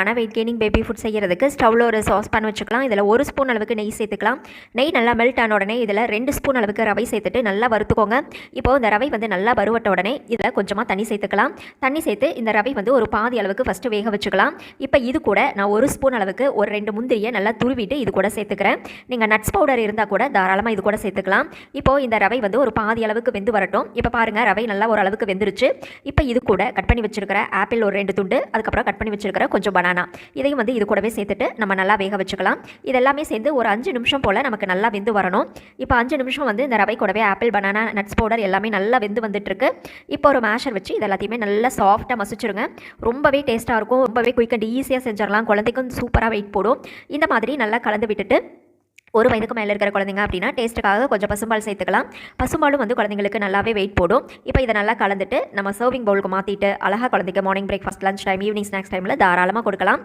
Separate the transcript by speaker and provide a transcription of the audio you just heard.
Speaker 1: ஆனால் wait gaining baby food செய்கிறதுக்கு ஸ்டவ்வில் ஒரு சாஸ் பேன் வச்சுக்கலாம். இதில் ஒரு ஸ்பூன் அளவுக்கு நெய் சேர்த்துக்கலாம். நெய் நல்லா மெல்ட் ஆன உடனே இதில் ரெண்டு ஸ்பூன் அளவுக்கு ரவை சேர்த்துட்டு நல்லா வறுத்துக்கோங்க. இப்போது இந்த ரவை வந்து நல்லா வறுவட்ட உடனே இதில் கொஞ்சமாக தண்ணி சேர்த்துக்கலாம். தண்ணி சேர்த்து இந்த ரவை வந்து ஒரு பாதி அளவுக்கு ஃபஸ்ட்டு வேக வச்சுக்கலாம். இப்போ இது கூட நான் ஒரு ஸ்பூன் அளவுக்கு ஒரு ரெண்டு முந்திரியை நல்லா துருவிட்டு இது கூட சேர்த்துக்கிறேன். நீங்கள் நட்ஸ் பவுடர் இருந்தால் கூட தாராளமாக இது கூட சேர்த்துக்கலாம். இப்போது இந்த ரவை வந்து ஒரு பாதி அளவுக்கு வெந்து வரட்டும். இப்போ பாருங்கள் ரவை நல்லா ஓரளவுக்கு வெந்துருச்சு. இப்போ இது கூட கட் பண்ணி வச்சுருக்கிற ஆப்பிள் ஒரு ரெண்டு துண்டு அதுக்கப்புறம் கட் பண்ணி வச்சுருக்கிற கொஞ்சம் பனானா. இதையும் வந்து இது கூடவே சேர்த்துட்டு நம்ம நல்லா வேக வச்சுக்கலாம். இதெல்லாமே சேர்ந்து ஒரு அஞ்சு நிமிஷம் போல் நமக்கு நல்லா வெந்து வரணும். இப்போ அஞ்சு நிமிஷம் வந்து இந்த ரவை கூடவே ஆப்பிள் பனானா நட்ஸ் பவுடர் எல்லாமே நல்லா வெந்து வந்துட்டுருக்கு. இப்போ ஒரு மேஷர் வச்சு இது எல்லாத்தையுமே நல்லா சாஃப்டாக மசிச்சிருங்க. ரொம்பவே டேஸ்ட்டாக இருக்கும். ரொம்பவே குயிக் அண்ட் ஈஸியாக செஞ்சிடலாம். குழந்தைக்கும் சூப்பராக வெயிட் போடும். இந்த மாதிரி நல்லா கலந்து விட்டுட்டு ஒரு வயதுக்கு மேலே இருக்கிற குழந்தைங்க அப்படின்னா டேஸ்ட்டுக்காக கொஞ்சம் பசும்பால் சேர்த்துக்கலாம். பசும்பாலும் வந்து குழந்தைங்களுக்கு நல்லாவே வெயிட் போடும். இப்போ இதை நல்லா கலந்துட்டு நம்ம சர்விங் பவுலுக்கு மாற்றிட்டு அழகாக குழந்தைக்கு morning breakfast lunch time evening snacks டைமில் தாராளமாக கொடுக்கலாம்.